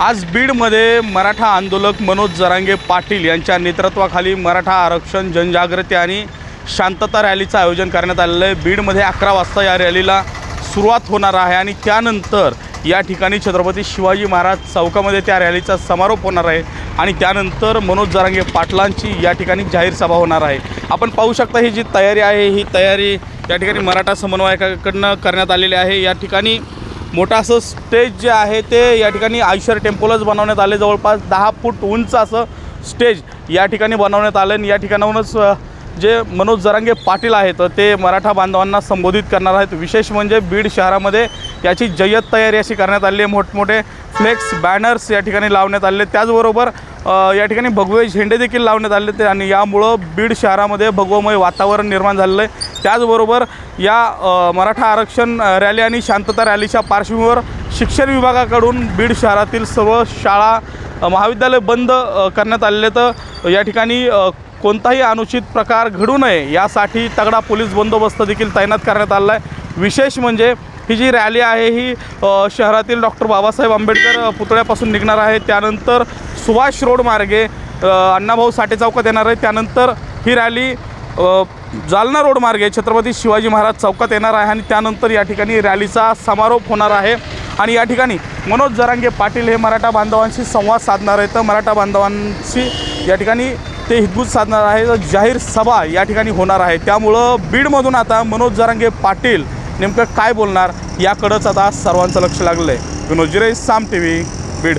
आज बीडमध्ये मराठा आंदोलक मनोज जरांगे पाटील यांच्या नेतृत्वाखाली मराठा आरक्षण जनजागृती आणि शांतता रॅलीचं आयोजन करण्यात आलेलं आहे. बीडमध्ये अकरा वाजता या रॅलीला सुरुवात होणार आहे आणि त्यानंतर या ठिकाणी छत्रपती शिवाजी महाराज चौकामध्ये त्या रॅलीचा समारोप होणार आहे आणि त्यानंतर मनोज जरांगे पाटलांची या ठिकाणी जाहीर सभा होणार आहे. आपण पाहू शकता ही जी तयारी आहे ही तयारी या ठिकाणी मराठा समन्वयकाकडनं करण्यात आलेली आहे. या ठिकाणी मोठं असं स्टेज जे आहे ते या ठिकाणी आयुष्यर टेम्पलच बनवण्यात आले. जवळपास दहा फूट उंच असं स्टेज या ठिकाणी बनवण्यात आलं आणि या ठिकाणाहूनच जे मनोज जरांगे पाटील आहेत ते मराठा बांधवांना संबोधित करणार आहेत. विशेष म्हणजे बीड शहरामध्ये याची जय्यत तयारी अशी करण्यात आली आहे. मोठमोठे फ्लेक्स बॅनर्स या ठिकाणी लावण्यात आले त्याचबरोबर या ठिकाणी भगवे झेंडे देखील लावण्यात आले ते आणि यामुळं बीड शहरामध्ये भगवमय वातावरण निर्माण झालेलं आहे. त्याचबरोबर या मराठा आरक्षण रॅली आणि शांतता रॅलीच्या पार्श्वभूमीवर शिक्षण विभागाकडून बीड शहरातील सर्व शाळा महाविद्यालय बंद करण्यात आलेले तर या ठिकाणी कोणताही अनुचित प्रकार घडू नये यासाठी तगडा पोलीस बंदोबस्त देखील तैनात करण्यात आला आहे. विशेष म्हणजे ही जी रॅली आहे ही शहरातील डॉक्टर बाबासाहेब आंबेडकर पुतळ्यापासून निघणार आहे. त्यानंतर सुभाष रोड मार्गे अण्णाभाऊ साठे चौकात येणार आहे त्यानंतर ही रॅली जालना रोड मार्गे छत्रपती शिवाजी महाराज चौकात येणार आहे आणि त्यानंतर या ठिकाणी रॅलीचा समारोप होणार आहे. आणि या ठिकाणी मनोज जरांगे पाटील हे मराठा बांधवांशी संवाद साधणार आहेत. तर मराठा बांधवांशी या ठिकाणी ते हितगुज साधणार आहे तर जाहीर सभा या ठिकाणी होणार आहे. त्यामुळं बीडमधून आता मनोज जरांगे पाटील नेमकं काय बोलणार याकडंच आता सर्वांचं लक्ष लागलं आहे विनोद जिरे साम टी व्ही बीड.